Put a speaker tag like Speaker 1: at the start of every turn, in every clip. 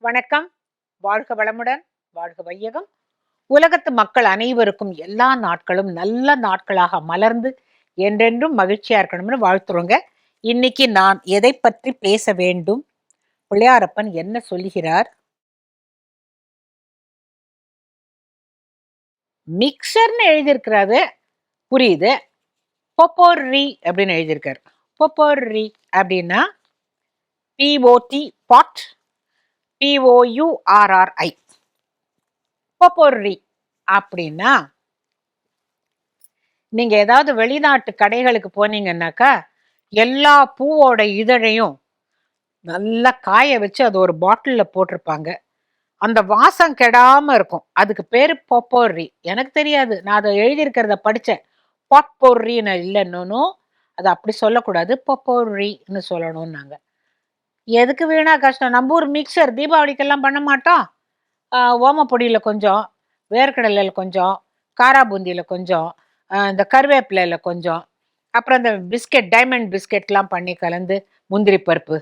Speaker 1: வணக்கம். வாழ்க வளமுடன் வாழ்க வையகம். உலகத்து மக்கள் அனைவருக்கும் எல்லா நாட்களும் நல்ல நாட்களாக மலர்ந்து என்றென்றும் மகிழ்ச்சியா இருக்கணும்னு வாழ்த்துறோங்க. இன்னைக்கு நான் எதை பற்றி பேச வேண்டும்? பிள்ளையாரப்பன் என்ன சொல்லுகிறார்? மிக்சர்னு எழுதியிருக்கிறாரு. புரியுது? பொப்போர்ரி அப்படின்னு எழுதியிருக்காரு. பொப்போர்ரி அப்படின்னா பிஓடி பாட் பிஓயுஆர்ஆர்ஐ பொப்போர்ரி அப்படின்னா நீங்க ஏதாவது வெளிநாட்டு கடைகளுக்கு போனீங்கன்னாக்கா எல்லா பூவோட இதழையும் நல்லா காய வச்சு அது ஒரு பாட்டிலில் போட்டிருப்பாங்க. அந்த வாசம் கெடாம இருக்கும். அதுக்கு பேரு பொப்போர்ரி எனக்கு தெரியாது. நான் அதை எழுதியிருக்கிறத படித்தேன் பொப்போர்ரின்னு இல்லைன்னு அது அப்படி சொல்லக்கூடாது. பொப்போர்ரின்னு சொல்லணும்னாங்க. எதுக்கு வீணா கஷ்டம்? நம்ம ஊர் மிக்சர் தீபாவளிக்கெல்லாம் பண்ண மாட்டோம். ஓமப்பொடியில் கொஞ்சம் வேர்க்கடலையில் கொஞ்சம் காரா பூந்தியில் கொஞ்சம் இந்த கருவேப்பிலையில் கொஞ்சம் அப்புறம் இந்த பிஸ்கெட் டைமண்ட் பிஸ்கெட்லாம் பண்ணி கலந்து முந்திரி பருப்பு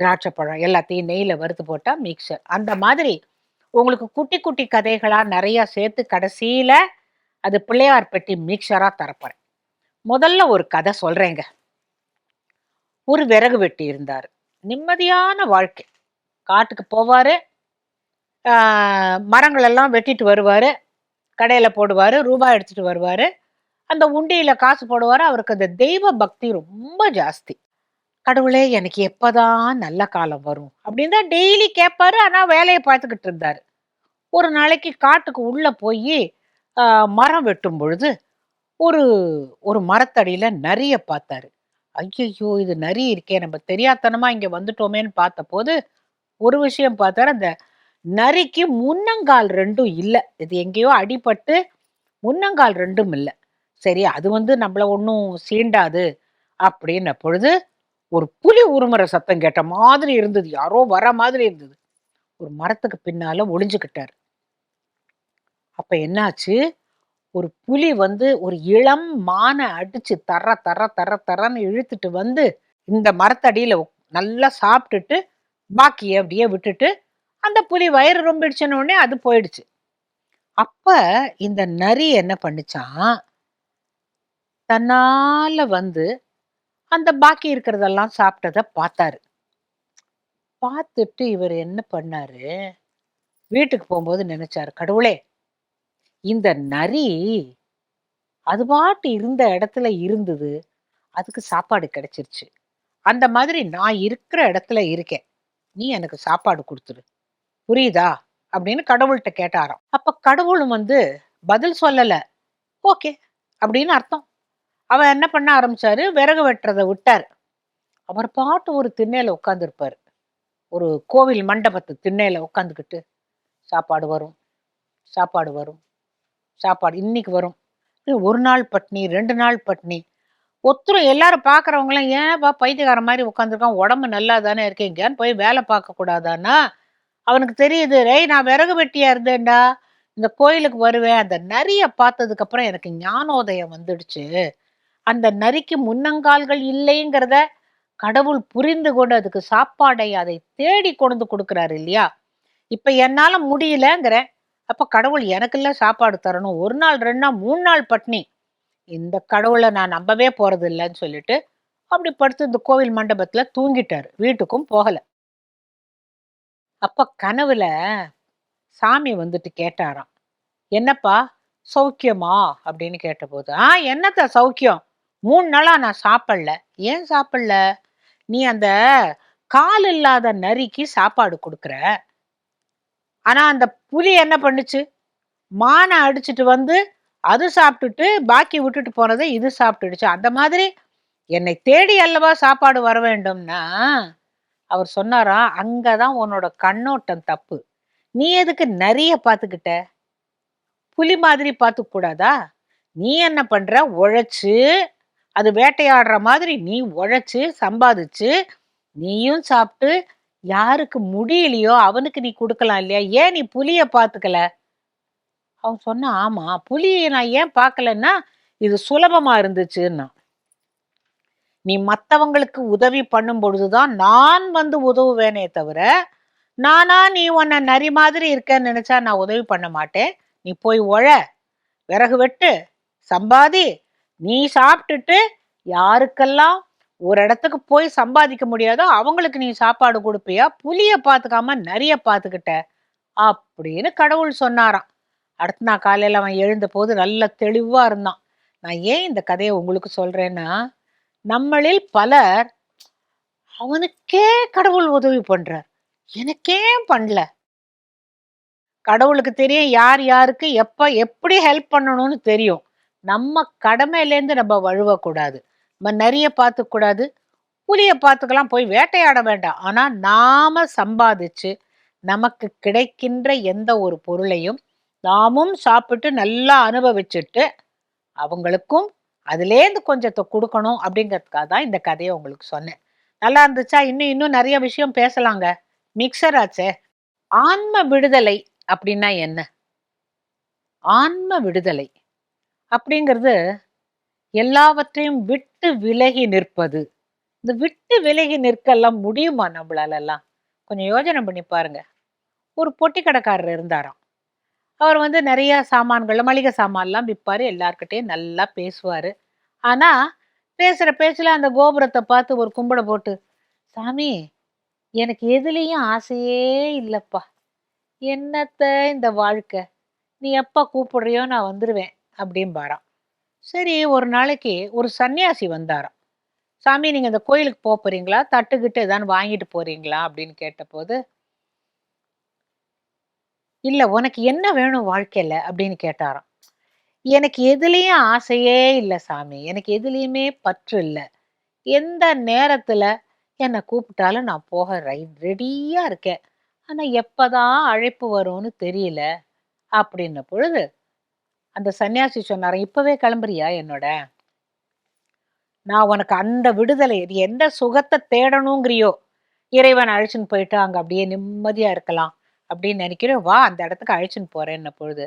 Speaker 1: திராட்சை பழம் எல்லாத்தையும் நெய்யில் வறுத்து போட்டால் மிக்சர் அந்த மாதிரி உங்களுக்கு குட்டி குட்டி கதைகளாக நிறையா சேர்த்து கடைசியில் அது பிள்ளையார் பெட்டி மிக்சராக தரப்போகிறேன் முதல்ல ஒரு கதை சொல்கிறேங்க ஒரு விறகு வெட்டி இருந்தார். நிம்மதியான வாழ்க்கை. காட்டுக்கு போவார். மரங்களெல்லாம் வெட்டிட்டு வருவார். கடையில் போடுவார் ரூபாய் எடுத்துட்டு வருவார். அந்த உண்டியில் காசு போடுவார். அவருக்கு அந்த தெய்வ பக்தி ரொம்ப ஜாஸ்தி. கடவுளே எனக்கு எப்போதான் நல்ல காலம் வரும்? அப்படின்னு தான் டெய்லி கேட்பாரு ஆனால் வேலையை பார்த்துக்கிட்டு இருந்தார். ஒரு நாளைக்கு காட்டுக்கு உள்ளே போய் மரம் வெட்டும் பொழுது ஒரு ஒரு மரத்தடியில் நிறைய பார்த்தாரு. ஐயையோ! இது நரி இருக்கே நம்ம தெரியாதனமா இங்க வந்துட்டோமேன்னு பார்த்தபோது ஒரு விஷயம் பார்த்தாரு அந்த நரிக்கு முன்னங்கால் ரெண்டும் இல்லை. இது எங்கேயோ அடிபட்டு முன்னங்கால் ரெண்டும் இல்லை. சரி அது வந்து நம்மளை ஒன்றும் சீண்டாது அப்படின்ன பொழுது ஒரு புலி உருமுற சத்தம் கேட்ட மாதிரி இருந்தது. யாரோ வர மாதிரி இருந்தது. ஒரு மரத்துக்கு பின்னால ஒளிஞ்சுக்கிட்டாரு. அப்ப என்னாச்சு? ஒரு புலி வந்து ஒரு இளம் மானை அடிச்சு தர தர தர தரன்னு இழுத்துட்டு வந்து இந்த மரத்தடியில நல்லா சாப்பிட்டுட்டு பாக்கியை அப்படியே விட்டுட்டு அந்த புலி வயிறு ரொம்பிடுச்சுன உடனே அது போயிடுச்சு. அப்ப இந்த நரி என்ன பண்ணிச்சான் தன்னால வந்து அந்த பாக்கி இருக்கிறதெல்லாம் சாப்பிட்டத பார்த்தாரு. பார்த்துட்டு இவர் என்ன பண்ணாரு வீட்டுக்கு போகும்போது நினைச்சாரு கடவுளே இந்த நரி அது பாட்டு இருந்த இடத்துல இருந்தது. அதுக்கு சாப்பாடு கிடைச்சிருச்சு. அந்த மாதிரி நான் இருக்கிற இடத்துல இருக்கேன். நீ எனக்கு சாப்பாடு கொடுத்துரு. புரியுதா? அப்படின்னு கடவுள்கிட்ட கேட்டாராம். அப்ப கடவுளும் வந்து பதில் சொல்லல. ஓகே அப்படின்னு அர்த்தம். அவர் என்ன பண்ண ஆரம்பிச்சாரு? விறகு வெட்டுறதை விட்டார். அவர் பாட்டு ஒரு திண்ணையில உட்காந்துருப்பாரு ஒரு கோவில் மண்டபத்து திண்ணையில உட்காந்துக்கிட்டு சாப்பாடு வரும் சாப்பாடு வரும் சாப்பாடு இன்னைக்கு வரும். ஒரு நாள் பட்னி ரெண்டு நாள் பட்னி. ஒத்துரும் எல்லாரும் பார்க்குறவங்களாம் ஏன்ப்பா பைத்தியக்கார மாதிரி உட்காந்துருக்கான் உடம்பு நல்லா தானே இருக்கீங்கன்னு போய் வேலை பார்க்கக்கூடாதானா அவனுக்கு தெரியுது ரேய் நான் விறகு வெட்டியா இருந்தேன்டா. இந்த கோயிலுக்கு வருவேன். அந்த நரியை பார்த்ததுக்கு அப்புறம் எனக்கு ஞானோதயம் வந்துடுச்சு. அந்த நரிக்கு முன்னங்கால்கள் இல்லைங்கிறத கடவுள் புரிந்து கொண்டு அதுக்கு சாப்பாடை அதை தேடி கொண்டு கொடுக்குறாரு இல்லையா? இப்போ என்னால் முடியலங்கிறேன். அப்போ கடவுள் எனக்குல்ல சாப்பாடு தரணும். ஒரு நாள் ரெண்டு நாள் மூணு நாள் பட்னி. இந்த கடவுளை நான் நம்பவே போறது இல்லைன்னு சொல்லிட்டு அப்படி படுத்து இந்த கோவில் மண்டபத்துல தூங்கிட்டாரு. வீட்டுக்கும் போகல. அப்ப கனவுல சாமி வந்துட்டு கேட்டாராம். என்னப்பா சௌக்கியமா? அப்படின்னு கேட்டபோது ஆ என்னத்த சௌக்கியம்? மூணு நாளா நான் சாப்பிடல. ஏன் சாப்பிடல? நீ அந்த கால் இல்லாத நரிக்கு சாப்பாடு கொடுக்குற. ஆனா அந்த புலி என்ன பண்ணுச்சு? மானை அடிச்சுட்டு வந்து அது சாப்பிட்டுட்டு பாக்கி விட்டுட்டு போனதை இது சாப்பிட்டுடுச்சு. அந்த மாதிரி என்னை தேடி அல்லவா சாப்பாடு வர வேண்டும்னா அவர் சொன்னாரா அங்கதான் உன்னோட கண்ணோட்டம் தப்பு. நீ எதுக்கு நிறைய பார்த்துக்கிட்ட? புலி மாதிரி பார்த்துக்க கூடாதா? நீ என்ன பண்ற? உழைச்சு அது வேட்டையாடுற மாதிரி நீ உழைச்சு சம்பாதிச்சு நீயும் சாப்பிட்டு யாருக்கு முடியலையோ அவனுக்கு நீ கொடுக்கலாம் இல்லையா? ஏன் நீ புலிய பார்த்துக்கல அவன் சொன்னா ஆமா புலியை நான் ஏன் பார்க்கலன்னா இது சுலபமா இருந்துச்சுன்னா. நீ மற்றவங்களுக்கு உதவி பண்ணும் பொழுதுதான் நான் வந்து உதவுவேனே தவிர நானா நீ உன்னை நரி மாதிரி இருக்கேன்னு நினைச்சா நான் உதவி பண்ண மாட்டேன். நீ போய் உழ விறகு வெட்டு சம்பாதி நீ சாப்பிட்டுட்டு யாருக்கெல்லாம் ஒரு இடத்துக்கு போய் சம்பாதிக்க முடியாதோ அவங்களுக்கு நீ சாப்பாடு கொடுப்பியா? புலிய பார்த்துக்காம நிறைய பார்த்துக்கிட்ட அப்படின்னு கடவுள் சொன்னாராம். அடுத்த நாள் காலையில் அவன் எழுந்த போது நல்ல தெளிவாக இருந்தான். நான் ஏன் இந்த கதையை உங்களுக்கு சொல்கிறேன்னா நம்மளில் பலர் அவனுக்கே கடவுள் உதவி பண்ணுறார் எனக்கே பண்ணல. கடவுளுக்கு தெரியும் யார் யாருக்கு எப்போ எப்படி ஹெல்ப் பண்ணணும்னு தெரியும். நம்ம கடமையிலேருந்து நம்ம வழுவக்கூடாது. நிறைய பார்த்துக்கூடாது புலிய பார்த்துக்கலாம் போய் வேட்டையாட வேண்டாம். ஆனால் நாம சம்பாதிச்சு நமக்கு கிடைக்கின்ற எந்த ஒரு பொருளையும் நாமும் சாப்பிட்டு நல்லா அனுபவிச்சுட்டு அவங்களுக்கும் அதுலேருந்து கொஞ்சத்தை கொடுக்கணும் அப்படிங்கிறதுக்காக தான் இந்த கதையை உங்களுக்கு சொன்னேன். நல்லா இருந்துச்சா? இன்னும் இன்னும் நிறைய விஷயம் பேசலாங்க. மிக்சர் ஆச்சே. ஆன்ம விடுதலை அப்படின்னா என்ன? ஆன்ம விடுதலை அப்படிங்கிறது எல்லாவற்றையும் விட்டு விலகி நிற்பது. இந்த விட்டு விலகி நிற்கலாம் முடியுமா நம்மளாலெல்லாம்? கொஞ்சம் யோஜனை பண்ணி பாருங்க. ஒரு பொட்டி கடைக்காரர் இருந்தாராம். அவர் வந்து நிறைய சாமான்கள் மளிகை சாமான்லாம் விற்பார் எல்லார்கிட்டயும் நல்லா பேசுவார். ஆனால் பேசுகிற பேச்சில் அந்த கோபுரத்தை பார்த்து ஒரு கும்பிட போட்டு சாமி எனக்கு எதுலேயும் ஆசையே இல்லைப்பா. என்னத்த இந்த வாழ்க்கை? நீ எப்போ கூப்பிடுறியோ நான் வந்துடுவேன் அப்படிம்பாராம். சரி ஒரு நாளைக்கு ஒரு சன்னியாசி வந்தாராம். சாமி நீங்கள் இந்த கோயிலுக்கு போக போறீங்களா? தட்டுக்கிட்டு ஏதாவது வாங்கிட்டு போறீங்களா? அப்படின்னு கேட்டபோது இல்லை உனக்கு என்ன வேணும் வாழ்க்கையில்? அப்படின்னு கேட்டாராம். எனக்கு எதுலேயும் ஆசையே இல்லை சாமி. எனக்கு எதுலேயுமே பற்று இல்லை. எந்த நேரத்தில் என்னை கூப்பிட்டாலும் நான் போக ரை ரெடியாக இருக்கேன். ஆனால் எப்போதான் அழைப்பு வரும்னு தெரியல. அப்படின்ன பொழுது அந்த சன்னியாசி சொன்னார் இப்பவே கிளம்புறியா என்னோட? நான் உனக்கு அந்த விடுதலை நீ எந்த சுகத்தை தேடணுங்கிறியோ இறைவன் அழைச்சின்னு போயிட்டு அங்கே அப்படியே நிம்மதியாக இருக்கலாம் அப்படின்னு நினைக்கிறேன். வா அந்த இடத்துக்கு அழைச்சின்னு என்ன பொழுது.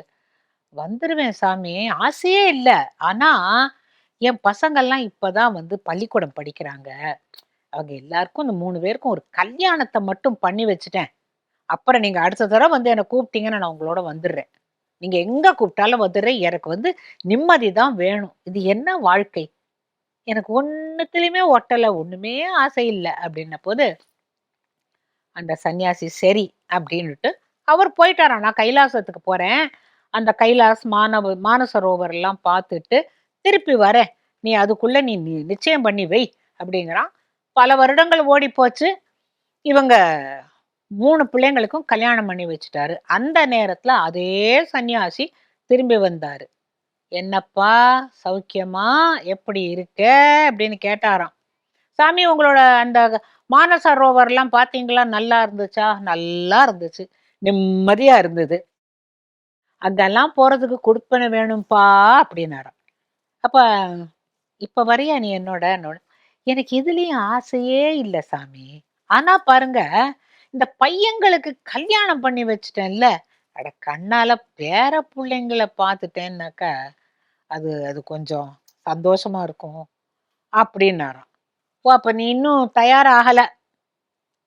Speaker 1: வந்துடுவேன் சாமி ஆசையே இல்லை. ஆனால் என் பசங்கள்லாம் இப்பதான் வந்து பள்ளிக்கூடம் படிக்கிறாங்க. அவங்க எல்லாருக்கும் இந்த மூணு பேருக்கும் ஒரு கல்யாணத்தை மட்டும் பண்ணி வச்சுட்டேன். அப்புறம் நீங்கள் அடுத்த தடவை வந்து என்னை கூப்பிட்டீங்கன்னு நான் உங்களோட வந்துடுறேன். நீங்க எங்க கூப்பிட்டாலும் வந்துடுற எனக்கு வந்து நிம்மதி தான் வேணும். இது என்ன வாழ்க்கை? எனக்கு ஒன்னுத்துலயுமே ஒட்டலை ஒண்ணுமே ஆசை இல்லை அப்படின்ன போது அந்த சன்னியாசி சரி அப்படின்ட்டு அவர் போயிட்டாரா. நான் கைலாசத்துக்கு போறேன். அந்த கைலாஸ் மானவ மானசரோவர் எல்லாம் பார்த்துட்டு திருப்பி வரேன். நீ அதுக்குள்ள நீ நீ நிச்சயம் பண்ணி வை அப்படிங்கிறான். பல வருடங்கள் ஓடி போச்சு இவங்க மூணு பிள்ளைங்களுக்கும் கல்யாணம் பண்ணி வச்சுட்டாரு. அந்த நேரத்துல அதே சன்னியாசி திரும்பி வந்தாரு. என்னப்பா சௌக்கியமா? எப்படி இருக்க? அப்படின்னு கேட்டாராம். சாமி உங்களோட அந்த மானசரோவர்லாம் பார்த்தீங்களா நல்லா இருந்துச்சா? நல்லா இருந்துச்சு. நிம்மதியா இருந்தது. அங்கெல்லாம் போறதுக்கு கொடுப்பன வேணும்ப்பா அப்படின்னாராம். அப்ப இப்ப வரையா நீ என்னோட என்னோட? எனக்கு இதுலயும் ஆசையே இல்லை சாமி. ஆனா பாருங்க இந்த பையங்களுக்கு கல்யாணம் பண்ணி வச்சுட்டேன்ல. அட கண்ணால பேர பிள்ளைங்களை பார்த்துட்டேன்னாக்கா அது அது கொஞ்சம் சந்தோஷமா இருக்கும் அப்படின்னாராம். ஓ அப்ப நீ இன்னும் தயாராகல.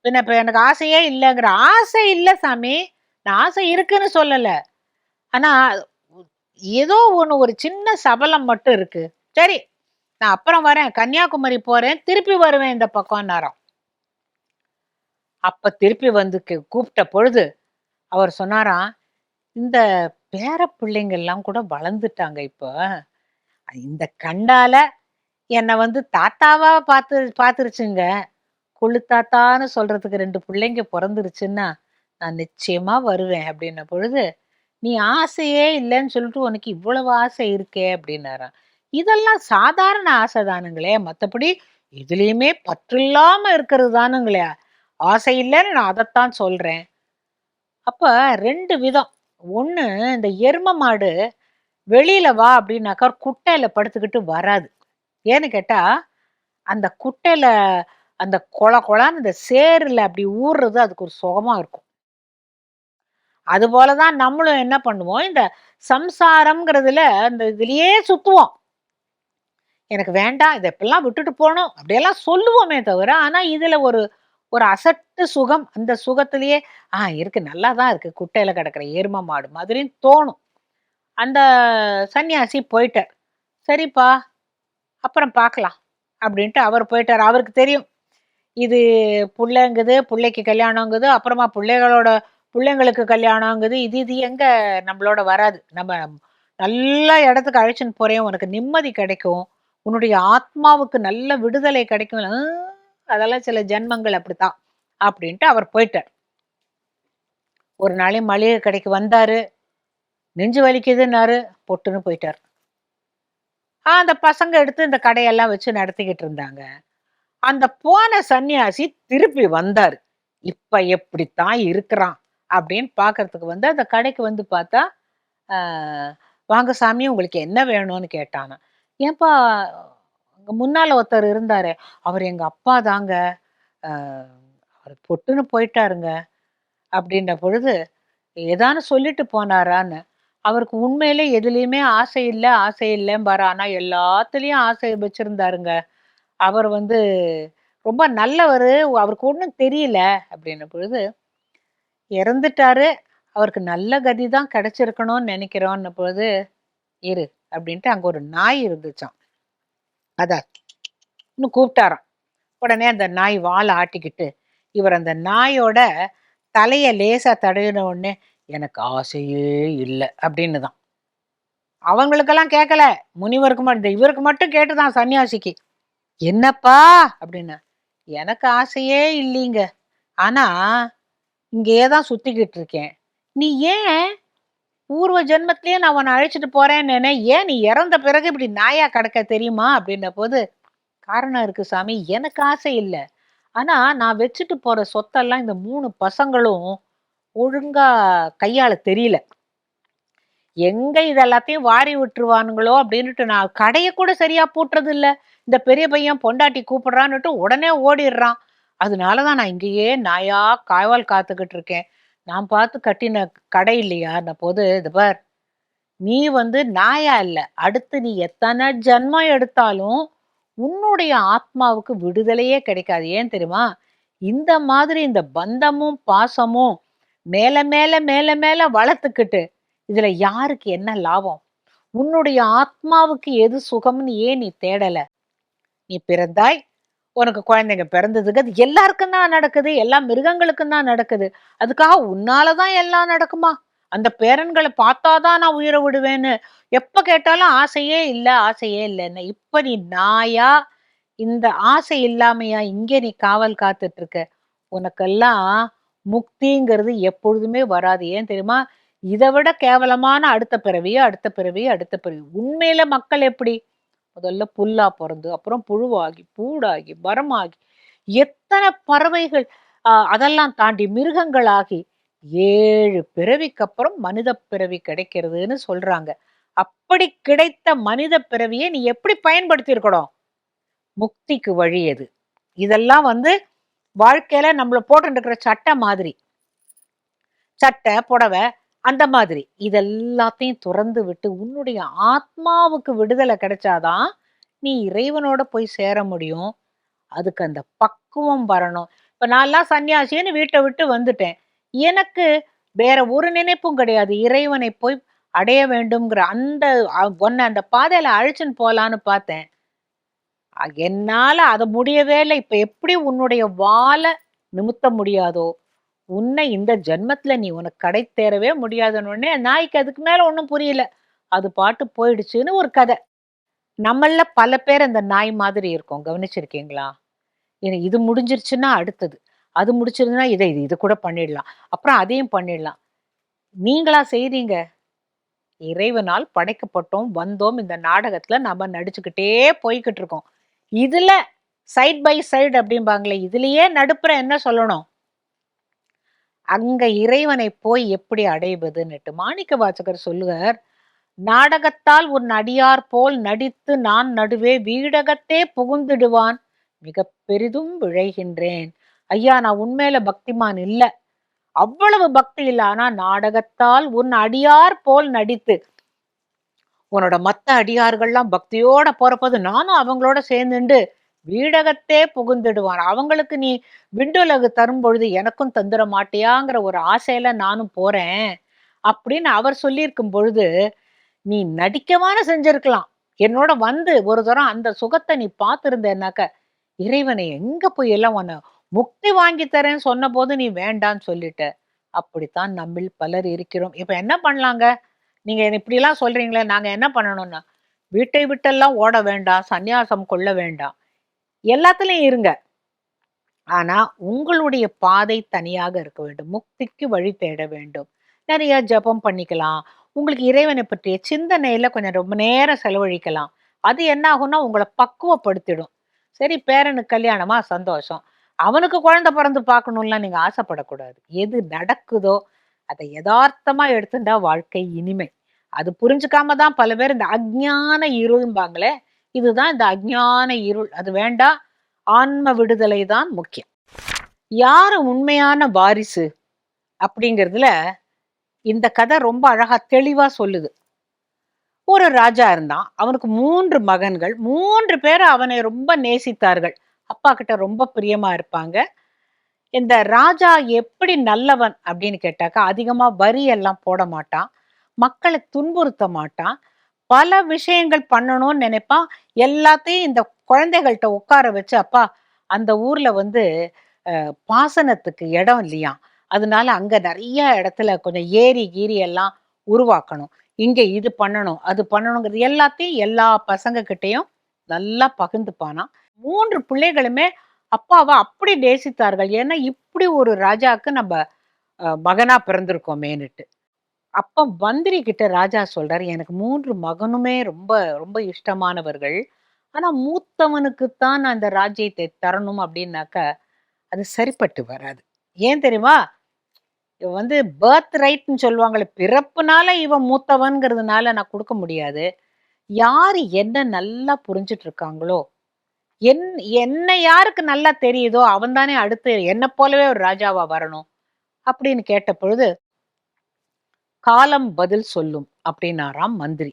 Speaker 1: பின்ன இப்ப எனக்கு ஆசையே இல்லைங்கிற ஆசை இல்லை சாமி. நான் ஆசை இருக்குன்னு சொல்லல. ஆனா ஏதோ ஒண்ணு ஒரு சின்ன சபலம் மட்டும் இருக்கு. சரி நான் அப்புறம் வரேன். கன்னியாகுமரி போறேன். திருப்பி வருவேன் இந்த பக்கம்னாராம். அப்ப திருப்பி வந்து கே- கூப்பிட்ட பொழுது அவர் சொன்னாராம் இந்த பேர பிள்ளைங்கள்லாம் கூட வளர்ந்துட்டாங்க இப்போ. இந்த கண்டால என்னை வந்து தாத்தாவா பார்த்து பார்த்துருச்சுங்க. கொள்ளு தாத்தான்னு சொல்றதுக்கு ரெண்டு பிள்ளைங்க பிறந்துருச்சுன்னா நான் நிச்சயமா வருவேன் அப்படின்ன பொழுது நீ ஆசையே இல்லைன்னு சொல்லிட்டு உனக்கு இவ்வளவு ஆசை இருக்கே அப்படின்னாராம். இதெல்லாம் சாதாரண ஆசை தானுங்களே. மற்றபடி இதுலேயுமே பற்றில்லாமல் இருக்கிறது தானுங்களே. ஆசை இல்லைன்னு நான் அதைத்தான் சொல்கிறேன் அப்போ ரெண்டு விதம். ஒன்று இந்த எரும மாடு வெளியில் வா அப்படின்னாக்கா குட்டையில் படுத்துக்கிட்டு வராது. ஏன்னு கேட்டால் அந்த குட்டையில் அந்த கொல கொலான்னு இந்த சேரில் அப்படி ஊறுறது அதுக்கு ஒரு சுகமாக இருக்கும். அதுபோல தான் நம்மளும் என்ன பண்ணுவோம் இந்த சம்சாரம்ங்கிறதுல இந்த இதுலேயே சுற்றுவோம் எனக்கு வேண்டாம் இதை எப்பெல்லாம் விட்டுட்டு போகணும் அப்படியெல்லாம் சொல்லுவோமே தவிர ஆனால் இதில் ஒரு ஒரு அசட்டு சுகம் அந்த சுகத்திலேயே ஆ இருக்கு நல்லா தான் இருக்கு. குட்டையில கிடக்குற எரும மாடு மாதிரின்னு தோணும். அந்த சன்னியாசி போயிட்டார். சரிப்பா அப்புறம் பார்க்கலாம். அப்படின்ட்டு அவர் போயிட்டார். அவருக்கு தெரியும். இது பிள்ளைங்குது பிள்ளைக்கு கல்யாணங்குது அப்புறமா பிள்ளைகளோட பிள்ளைங்களுக்கு கல்யாணங்குது. இது இது எங்க நம்மளோட வராது. நம்ம நல்ல இடத்துக்கு அழைச்சின்னு போறேன். உனக்கு நிம்மதி கிடைக்கும். உன்னுடைய ஆத்மாவுக்கு நல்ல விடுதலை கிடைக்கும். அதெல்லாம் சில ஜென்மங்கள் அப்படித்தான் அப்படின்ட்டு அவர் போயிட்டார். ஒரு நாளே மளிகை கடைக்கு வந்தாரு. நெஞ்சு வலிக்குதுன்னாரு. பொட்டுன்னு போயிட்டார். ஆ, அந்த பசங்க எடுத்து இந்த கடையெல்லாம் வச்சு நடத்திக்கிட்டு இருந்தாங்க. அந்த போன சன்னியாசி திருப்பி வந்தாரு. இப்ப எப்படித்தான் இருக்கிறான் அப்படின்னு பார்க்கறதுக்கு வந்து அந்த கடைக்கு வந்து பார்த்தா ஆஹ், வாங்க சாமி உங்களுக்கு என்ன வேணும்னு கேட்டானா ஏன்பா எனக்கு முன்னால் ஒருத்தர் இருந்தார். அவர் எங்கள் அப்பா தாங்க. அவர் பொட்டுன்னு போயிட்டாருங்க. அப்படின்ற பொழுது ஏதானு சொல்லிட்டு போனாரான்னு. அவருக்கு உண்மையிலே எதுலேயுமே ஆசை இல்லை ஆசை இல்லைம்பாரு ஆனால் எல்லாத்துலேயும் ஆசை வச்சிருந்தாருங்க. அவர் வந்து ரொம்ப நல்லவர் அவருக்கு ஒன்றும் தெரியல. அப்படின்ன பொழுது இறந்துட்டாரு. அவருக்கு நல்ல கதி தான் கிடைச்சிருக்கணும்னு நினைக்கிறோன்ன பொழுது இரு. அப்படின்ட்டு அங்கே ஒரு நாய் இருந்துச்சாம். அதான் இன்னும் கூப்பிட்டாராம் உடனே அந்த நாய் வாழை ஆட்டிக்கிட்டு இவர் அந்த நாயோட தலையை லேசாக தடவின உடனே எனக்கு ஆசையே இல்லை அப்படின்னு தான் அவங்களுக்கெல்லாம் கேட்கல முனிவருக்கு மட்டும் இவருக்கு மட்டும் கேட்டுதான் சன்னியாசிக்கு. என்னப்பா? அப்படின்னா. எனக்கு ஆசையே இல்லைங்க. ஆனால் இங்கேயே தான் சுற்றிக்கிட்டு இருக்கேன். நீ ஏன் பூர்வ ஜென்மத்திலேயே நான் உன்னை அழைச்சிட்டு போறேன்னு ஏன் நீ இறந்த பிறகு இப்படி நாயா கிடக்க தெரியுமா அப்படின்ன போது காரணம் இருக்கு சாமி எனக்கு ஆசை இல்லை. ஆனா நான் வச்சுட்டு போற சொத்தெல்லாம் இந்த மூணு பசங்களும் ஒழுங்கா கையாள தெரியல. எங்க இதெல்லாத்தையும் வாரி விட்டுருவானுங்களோ அப்படின்ட்டு நான் கடையை கூட சரியா பூட்டுறது இல்ல இந்த பெரிய பையன் பொண்டாட்டி கூப்பிடுறான்னுட்டு உடனே ஓடிடுறான். அதனாலதான் நான் இங்கேயே நாயா காய்வால் காத்துக்கிட்டு இருக்கேன். நான் பார்த்து கட்டின கடை இல்லையா? அந்த போது இது பார் நீ வந்து நாயா இல்லை. அடுத்து நீ எத்தனை ஜென்மம் எடுத்தாலும் உன்னுடைய ஆத்மாவுக்கு விடுதலையே கிடைக்காது. ஏன் தெரியுமா? இந்த மாதிரி இந்த பந்தமும் பாசமும் மேல மேல மேல மேல வளர்த்துக்கிட்டு இதுல யாருக்கு என்ன லாபம்? உன்னுடைய ஆத்மாவுக்கு எது சுகம்னு ஏன் நீ தேடல? நீ பிறந்தாய் உனக்கு குழந்தைங்க பிறந்ததுக்கு அது எல்லாருக்கும் தான் நடக்குது எல்லா மிருகங்களுக்கும் தான் நடக்குது. அதுக்காக உன்னால தான் எல்லாம் நடக்குமா? அந்த பேரன்களை பார்த்தாதான் நான் உயிரை விடுவேன்னு. எப்ப கேட்டாலும் ஆசையே இல்ல ஆசையே இல்லைன்னு. இப்ப நீ நாயா இந்த ஆசை இல்லாமையா இங்கே நீ காவல் காத்துட்டு இருக்க உனக்கெல்லாம் முக்திங்கிறது எப்பொழுதுமே வராது. ஏன் தெரியுமா? இதை விட கேவலமான அடுத்த பிறவியோ அடுத்த பிறவியோ அடுத்த பிறவி. உண்மையில மக்கள் எப்படி? முதல்ல புல்லா பிறந்து அப்புறம் புழுவாகி பூடாகி மரமாகி எத்தனை பறவைகள் அதெல்லாம் தாண்டி மிருகங்களாகி ஏழு பிறவிக்கு அப்புறம் மனித பிறவி கிடைக்கிறதுன்னு சொல்றாங்க. அப்படி கிடைத்த மனித பிறவியை நீ எப்படி பயன்படுத்தி இருக்கணும் முக்திக்கு வழி எது? இதெல்லாம் வந்து வாழ்க்கையில நம்மள போட்டு இருக்கிற சட்டை மாதிரி. சட்டை புடவை அந்த மாதிரி. இதெல்லாத்தையும் துறந்து விட்டு உன்னுடைய ஆத்மாவுக்கு விடுதலை கிடைச்சாதான் நீ இறைவனோட போய் சேர முடியும். அதுக்கு அந்த பக்குவம் வரணும். இப்ப நான்லாம் சன்னியாசின்னு வீட்டை விட்டு வந்துட்டேன். எனக்கு வேற ஒரு நினைப்பும் கிடையாது. இறைவனை போய் அடைய வேண்டும்ங்கிற அந்த ஒன்னை அந்த பாதையில அழிச்சுன்னு போலான்னு பார்த்தேன். என்னால் என்னால முடியவே இல்லை. இப்ப எப்படி உன்னுடைய வாழை நிமித்த முடியாதோ? உன்னை இந்த ஜென்மத்துல நீ உனக்கு கடை தேரவே முடியாதுன்னு நாய்க்கு அதுக்கு மேல ஒன்றும் புரியல. அது பாட்டு போயிடுச்சுன்னு ஒரு கதை. நம்மள பல பேர் அந்த நாய் மாதிரி இருக்கும். கவனிச்சிருக்கீங்களா? ஏன்னா இது முடிஞ்சிருச்சுன்னா அடுத்தது. அது முடிச்சிருந்தா இதை இது இது கூட பண்ணிடலாம். அப்புறம் அதையும் பண்ணிடலாம். நீங்களா செய்றீங்க? இறைவனால் படைக்கப்பட்டோம் வந்தோம். இந்த நாடகத்துல நம்ம நடிச்சுக்கிட்டே போய்கிட்டு இருக்கோம். இதுல சைட் பை சைடு அப்படிம்பாங்களே இதுலயே நடுப்புற என்ன சொல்லணும்? அங்க இறைவனை போய் எப்படி அடைவதுன்னுட்டு மாணிக்க வாசகர் சொல்லுவார் நாடகத்தால் உன் அடியார் போல் நடித்து நான் நடுவே வீடகத்தே புகுந்திடுவான். மிக பெரிதும் விழைகின்றேன். ஐயா நான் உண்மையில பக்திமான் இல்ல. அவ்வளவு பக்தி இல்ல. ஆனா நாடகத்தால் உன் அடியார் போல் நடித்து உன்னோட மத்த அடியார்கள்லாம் பக்தியோட போறப்போது நானும் அவங்களோட சேர்ந்துண்டு வீடகத்தே புகுந்துடுவான். அவங்களுக்கு நீ விண்டோலகு தரும் பொழுது எனக்கும் தந்துட மாட்டியாங்கிற ஒரு ஆசையில நானும் போறேன் அப்படின்னு அவர் சொல்லியிருக்கும் பொழுது நீ நடிக்கமான செஞ்சிருக்கலாம். என்னோட வந்து ஒரு தரம் அந்த சுகத்தை நீ பார்த்துருந்தேன்னாக்க இறைவனை எங்க போய் எல்லாம் உன்னை முக்தி வாங்கி தரேன்னு சொன்ன போது நீ வேண்டான்னு சொல்லிட்ட. அப்படித்தான் நம்மில் பலர் இருக்கிறோம். இப்ப என்ன பண்ணலாங்க? நீங்க இப்படிலாம் சொல்றீங்களே நாங்க என்ன பண்ணணும்னா வீட்டை விட்டெல்லாம் ஓட வேண்டாம் சந்நியாசம் கொள்ள வேண்டாம். எல்லாத்துலையும் இருங்க. ஆனா உங்களுடைய பாதை தனியாக இருக்க வேண்டும். முக்திக்கு வழி தேட வேண்டும். நிறைய ஜபம் பண்ணிக்கலாம். உங்களுக்கு இறைவனை பற்றிய சிந்தனையில கொஞ்சம் ரொம்ப நேரம் செலவழிக்கலாம். அது என்ன ஆகும்னா உங்களை பக்குவப்படுத்திடும். சரி பேரனுக்கு கல்யாணமா? சந்தோஷம். அவனுக்கு குழந்தை பிறந்து பார்க்கணும்லாம் நீங்க ஆசைப்படக்கூடாது. எது நடக்குதோ அதை யதார்த்தமா எடுத்துட்டா வாழ்க்கை இனிமை. அது புரிஞ்சுக்காம தான் பல பேர் இந்த அஜ்ஞான இருள்பாங்களே இதுதான் இந்த அஜ்ஞான இருள். அது வேண்டாம் ஆன்ம விடுதலை தான் முக்கியம். யார் உண்மையான வாரிசு? அப்படிங்கிறதுல இந்த கதை ரொம்ப அழகா தெளிவா சொல்லுது. ஒரு ராஜா இருந்தான். அவனுக்கு மூன்று மகன்கள். மூன்று பேர் அவனை ரொம்ப நேசித்தார்கள். அப்பா கிட்ட ரொம்ப பிரியமா இருப்பாங்க. இந்த ராஜா எப்படி நல்லவன் அப்படின்னு கேட்டாக்கா அதிகமா வரி எல்லாம் போட மாட்டான். மக்களை துன்புறுத்த மாட்டான். பல விஷயங்கள் பண்ணணும்னு நினைப்பான். எல்லாத்தையும் இந்த குழந்தைகள்கிட்ட உட்கார வச்சு அப்பா அந்த ஊர்ல வந்து பாசனத்துக்கு இடம் இல்லையா அதனால அங்க நிறைய இடத்துல கொஞ்சம் ஏரி கீரி எல்லாம் உருவாக்கணும். இங்க இது பண்ணணும் அது பண்ணணுங்கிறது எல்லாத்தையும் எல்லா பசங்க கிட்டையும் நல்லா பகிர்ந்துப்பானா மூன்று பிள்ளைகளுமே அப்பாவை அப்படி நேசித்தார்கள். ஏன்னா இப்படி ஒரு ராஜாவுக்கு நம்ம மகனா பிறந்திருக்கோமேனுட்டு அப்ப மந்திரி கிட்ட ராஜா சொல்றாரு எனக்கு மூன்று மகனுமே ரொம்ப ரொம்ப இஷ்டமானவர்கள். ஆனா மூத்தவனுக்குத்தான் அந்த ராஜ்யத்தை தரணும் அப்படின்னாக்க அது சரிப்பட்டு வராது. ஏன் தெரியுமா? இவன் வந்து பர்த் ரைட்னு சொல்லுவாங்களே பிறப்புனால இவன் மூத்தவன்கிறதுனால நான் கொடுக்க முடியாது. யார் என்ன நல்லா புரிஞ்சிட்டு இருக்காங்களோ என் என்ன யாருக்கு நல்லா தெரியுதோ அவன் தானே அடுத்து என்னை போலவே ஒரு ராஜாவா வரணும் அப்படின்னு கேட்ட பொழுது காலம் பதில் சொல்லும் அப்படின்னாராம் மந்திரி.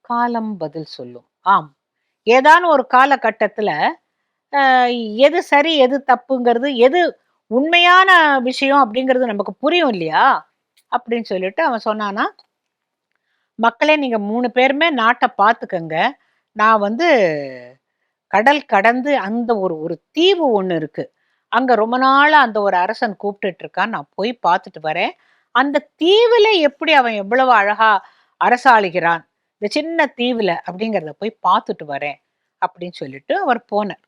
Speaker 1: காலம் பதில் சொல்லும். ஆம். ஏதான ஒரு காலகட்டத்துல எது சரி எது தப்புங்கிறது எது உண்மையான விஷயம் அப்படிங்கிறது நமக்கு புரியும் இல்லையா? அப்படின்னு சொல்லிட்டு அவன் சொன்னானா மக்களே நீங்க மூணு பேருமே நாட்டை பார்த்துக்கங்க. நான் வந்து கடல் கடந்து அந்த ஒரு ஒரு தீவு ஒன்று இருக்கு. அங்க ரொம்ப நாளா அந்த ஒரு அரசன் கூப்பிட்டுட்டு இருக்கான். நான் போய் பார்த்துட்டு வரேன். அந்த தீவுல எப்படி அவன் எவ்வளவு அழகா அரசாளுகிறான்? இந்த சின்ன தீவுல அப்படிங்கிறத போய் பார்த்துட்டு வரேன் அப்படின்னு சொல்லிட்டு அவர் போனார்.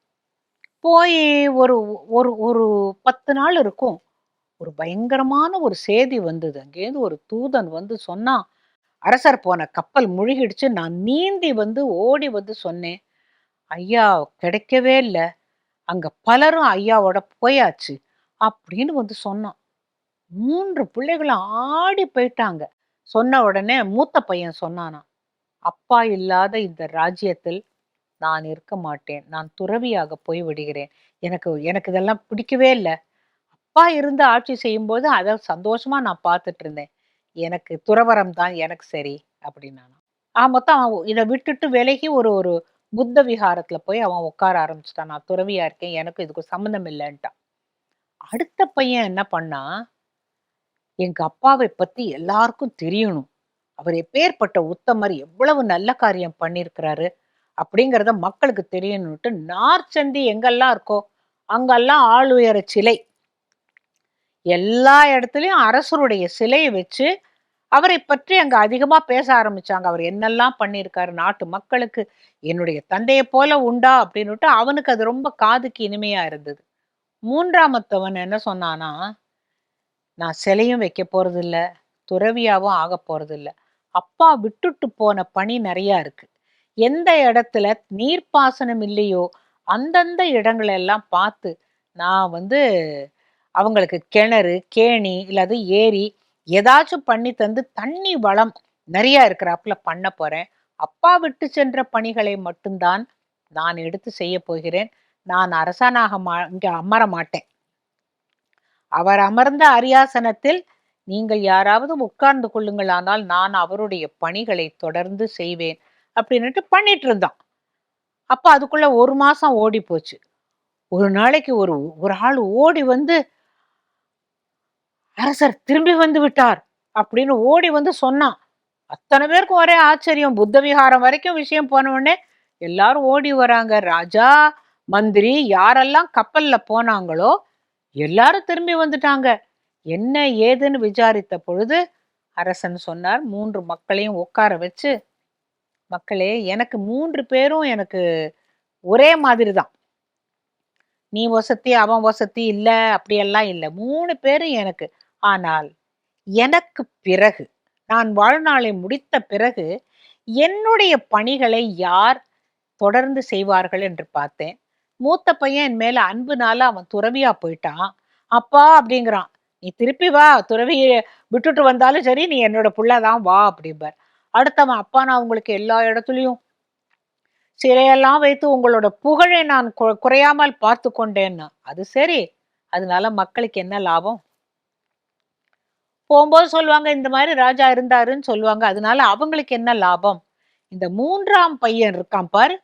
Speaker 1: போய் ஒரு ஒரு ஒரு பத்து நாள் இருக்கும். ஒரு பயங்கரமான ஒரு செய்தி வந்தது. அங்கேருந்து ஒரு தூதன் வந்து சொன்னான் அரசர் போன கப்பல் முழுகிடுச்சு. நான் நீந்தி வந்து ஓடி வந்து சொன்னேன். ஐயா கிடைக்கவே இல்லை. அங்கே பலரும் ஐயாவோட போயாச்சு. அப்படின்னு வந்து சொன்னான். மூன்று பிள்ளைகளும் ஆடி போயிட்டாங்க. சொன்ன உடனே மூத்த பையன் சொன்னானா அப்பா இல்லாத இந்த ராஜ்யத்தில் நான் இருக்க மாட்டேன். நான் துறவியாக போய் விடுகிறேன். எனக்கு எனக்கு இதெல்லாம் பிடிக்கவே இல்லை. அப்பா இருந்து ஆட்சி செய்யும்போது அதை சந்தோஷமா நான் பார்த்துட்டு இருந்தேன் எனக்கு துறவரம் தான் எனக்கு சரி அப்படின்னா ஆ மொத்தம் அவன் இதை விட்டுட்டு விலகி ஒரு ஒரு புத்த விஹாரத்துல போய் அவன் உட்கார ஆரம்பிச்சிட்டான். நான் துறவியா இருக்கேன். எனக்கு இதுக்கு சம்மந்தம் இல்லைன்ட்டான். அடுத்த பையன் என்ன பண்ணா எங்க அப்பாவை பத்தி எல்லாருக்கும் தெரியணும். அவர் எப்பேற்பட்ட உத்தமர் எவ்வளவு நல்ல காரியம் பண்ணியிருக்கிறாரு அப்படிங்கிறத மக்களுக்கு தெரியணும்ட்டு நார்ச்சந்தி எங்கெல்லாம் இருக்கோ அங்கெல்லாம் ஆளுயர சிலை. எல்லா இடத்துலையும் அரசருடைய சிலையை வச்சு அவரை பற்றி அங்கே அதிகமாக பேச ஆரம்பித்தாங்க அவர் என்னெல்லாம் பண்ணியிருக்காரு நாட்டு மக்களுக்கு என்னுடைய தந்தையை போல உண்டா அப்படின்னுட்டு அவனுக்கு அது ரொம்ப காதுக்கு இனிமையாக இருந்தது. மூன்றாமத்தவன் என்ன சொன்னான்னா நான் சிலையும் வைக்க போறதில்ல துறவியாவும் ஆக போறதில்ல. அப்பா விட்டுட்டு போன பணி நிறையா இருக்கு. எந்த இடத்துல நீர்ப்பாசனம் இல்லையோ அந்தந்த இடங்களெல்லாம் பார்த்து நான் வந்து அவங்களுக்கு கிணறு கேணி இல்லாத ஏரி ஏதாச்சும் பண்ணி தந்து தண்ணி வளம் நிறையா இருக்கிறாப்புல பண்ண போறேன். அப்பா விட்டு சென்ற பணிகளை மட்டும்தான் நான் எடுத்து செய்ய போகிறேன். நான் அரசனாக மா இங்கே அமர மாட்டேன் அவர் அமர்ந்த அரியாசனத்தில் நீங்கள் யாராவது உட்கார்ந்து கொள்ளுங்கள் ஆனால் நான் அவருடைய பணிகளை தொடர்ந்து செய்வேன் அப்படின்னுட்டு பண்ணிட்டு இருந்தான். அப்போ அதுக்குள்ள ஒரு மாசம் ஓடி போச்சு. ஒரு நாளைக்கு ஒரு ஒரு ஆள் ஓடி வந்து அரசர் திரும்பி வந்து விட்டார் அப்படின்னு ஓடி வந்து சொன்னான். அத்தனை பேருக்கும் ஒரே ஆச்சரியம். புத்த விகாரம் வரைக்கும் விஷயம் போன உடனே எல்லாரும் ஓடி வராங்க. ராஜா மந்திரி யாரெல்லாம் கப்பல்ல போனாங்களோ எல்லாரும் திரும்பி வந்துட்டாங்க. என்ன ஏதுன்னு விசாரித்த பொழுது அரசன் சொன்னார் மூன்று மக்களையும் உட்கார வச்சு மக்களே எனக்கு மூன்று பேரும் எனக்கு ஒரே மாதிரி தான் நீ வசதி அவன் வசதி இல்லை அப்படியெல்லாம் இல்லை. மூணு பேரும் எனக்கு. ஆனால் எனக்கு பிறகு நான் வாழ்நாளை முடித்த பிறகு என்னுடைய பணிகளை யார் தொடர்ந்து செய்வார்கள் என்று பார்த்தேன். மூத்த பையன் என் மேல அன்புனால அவன் துறவியா போயிட்டான். அப்பா அப்படிங்கிறான் நீ திருப்பி வா துறவியை விட்டுட்டு வந்தாலும் சரி நீ என்னோட புள்ளதான் வா அப்படிம்பார். அடுத்தவன் அப்பா நான் உங்களுக்கு எல்லா இடத்துலையும் சிலையெல்லாம் வைத்து உங்களோட புகழை நான் குறையாமல் பார்த்து கொண்டேன்னா அது சரி. அதனால மக்களுக்கு என்ன லாபம்? போகும்போது சொல்லுவாங்க இந்த மாதிரி ராஜா இருந்தாருன்னு சொல்லுவாங்க அதனால அவங்களுக்கு என்ன லாபம்? இந்த மூன்றாம் பையன் இருக்கான் பாரு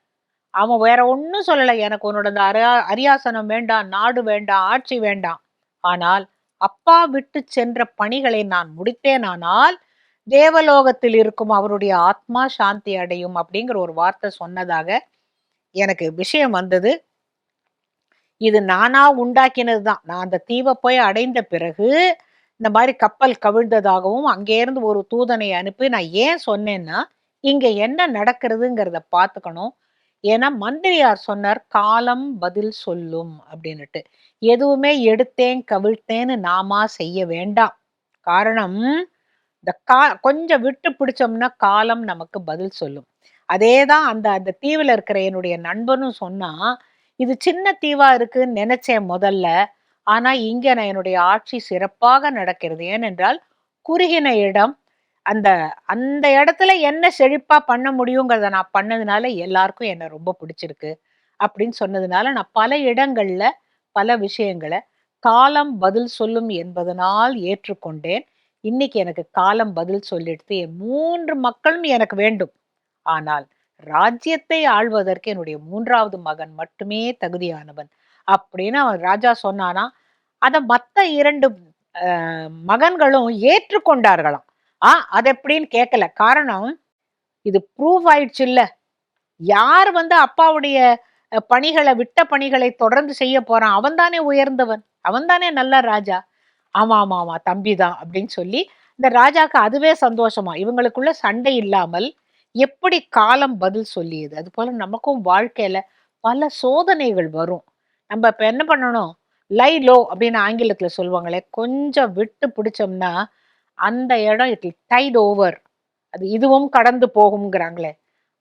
Speaker 1: அவன் வேற ஒன்றும் சொல்லலை. எனக்கு உன்னோட இந்த அரியா அரியாசனம் வேண்டாம் நாடு வேண்டாம் ஆட்சி வேண்டாம். ஆனால் அப்பா விட்டு சென்ற பணிகளை நான் முடித்தேனானால் தேவலோகத்தில் இருக்கும் அவருடைய ஆத்மா சாந்தி அடையும் அப்படிங்கிற ஒரு வார்த்தை சொன்னதாக எனக்கு விஷயம் வந்தது. இது நானா உண்டாக்கினது தான். நான் அந்த தீவை போய் அடைந்த பிறகு இந்த மாதிரி கப்பல் கவிழ்ந்ததாகவும் அங்கேருந்து ஒரு தூதனை அனுப்பி நான் ஏன் சொன்னேன்னா இங்கே என்ன நடக்கிறதுங்கிறத பார்த்துக்கணும். ஏன்னா மந்திரியார் சொன்னார் காலம் பதில் சொல்லும் அப்படின்னுட்டு. எதுவுமே எடுத்தேன் கவிழ்த்தேன்னு நாமா செய்ய வேண்டாம். காரணம் இந்த கா கொஞ்சம் விட்டு பிடிச்சோம்னா காலம் நமக்கு பதில் சொல்லும். அதே தான் அந்த அந்த தீவில் இருக்கிற என்னுடைய நண்பனும் சொன்னா இது சின்ன தீவா இருக்குன்னு நினைச்சேன் முதல்ல. ஆனா இங்க நான் என்னுடைய ஆட்சி சிறப்பாக நடக்கிறது. ஏனென்றால் குறுகின இடம் அந்த அந்த இடத்துல என்ன செழிப்பா பண்ண முடியுங்கிறத நான் பண்ணதுனால எல்லாருக்கும் என்னை ரொம்ப பிடிச்சிருக்கு அப்படின்னு சொன்னதுனால நான் பல இடங்கள்ல பல விஷயங்களை காலம் பதில் சொல்லும் என்பதனால் ஏற்றுக்கொண்டேன். இன்னைக்கு எனக்கு காலம் பதில் சொல்லிடுத்து என் மூன்று மக்களும் எனக்கு வேண்டும். ஆனால் ராஜ்யத்தை ஆள்வதற்கு என்னுடைய மூன்றாவது மகன் மட்டுமே தகுதியானவன் அப்படின்னு அவன் ராஜா சொன்னானா. அதை மற்ற இரண்டு மகன்களும் ஏற்றுக்கொண்டார்களாம். ஆ அது எப்படின்னு கேட்கல காரணம் இது ப்ரூவ் ஆயிடுச்சு இல்ல. யார் வந்து அப்பாவுடைய பணிகளை விட்ட பணிகளை தொடர்ந்து செய்ய போறான்? அவன்தானே உயர்ந்தவன். அவன்தானே நல்ல ராஜா. ஆமா ஆமா ஆமா தம்பிதான் அப்படின்னு சொல்லி இந்த ராஜாக்கு அதுவே சந்தோஷமா. இவங்களுக்குள்ள சண்டை இல்லாமல் எப்படி காலம் பதில் சொல்லியது? அது போல நமக்கும் வாழ்க்கையில பல சோதனைகள் வரும். நம்ம இப்ப என்ன பண்ணணும்? லை லோ அப்படின்னு ஆங்கிலத்துல சொல்லுவாங்களே கொஞ்சம் விட்டு பிடிச்சோம்னா அந்த இடம் இட் டைட் ஓவர் அது இதுவும் கடந்து போகுங்கிறாங்களே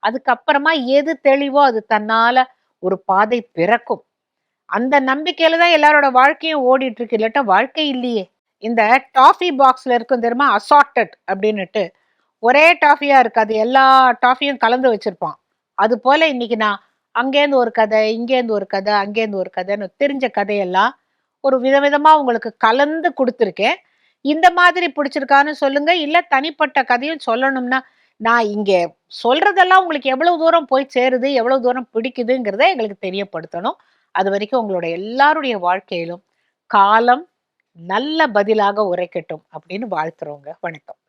Speaker 1: அதுக்கப்புறமா எது தெளிவோ அது தன்னால ஒரு பாதை பிறக்கும். அந்த நம்பிக்கையில தான் எல்லாரோட வாழ்க்கையும் ஓடிட்டு இருக்கு இல்லாட்டா வாழ்க்கை இல்லையே. இந்த டாஃபி பாக்ஸ்ல இருக்கும் தெரியுமா? அசார்டட் அப்படின்னுட்டு. ஒரே டாஃபியா இருக்காது எல்லா டாஃபியும் கலந்து வச்சிருப்பான். அது போல இன்னைக்கு நான் அங்கேருந்து ஒரு கதை இங்கேருந்து ஒரு கதை அங்கேருந்து ஒரு கதைன்னு தெரிஞ்ச கதையெல்லாம் ஒரு விதவிதமா உங்களுக்கு கலந்து கொடுத்துருக்கேன். இந்த மாதிரி பிடிச்சிருக்கான்னு சொல்லுங்க. இல்ல தனிப்பட்ட கதையும் சொல்லணும்னா நான் இங்கே சொல்றதெல்லாம் உங்களுக்கு எவ்வளவு தூரம் போய் சேருது எவ்வளவு தூரம் பிடிக்குதுங்கிறத எங்களுக்கு தெரியப்படுத்தணும். அது வரைக்கும் உங்களோட எல்லாருடைய வாழ்க்கையிலும் காலம் நல்ல பதிலாக உரைக்கட்டும் அப்படின்னு வாழ்த்துறோங்க. வணக்கம்.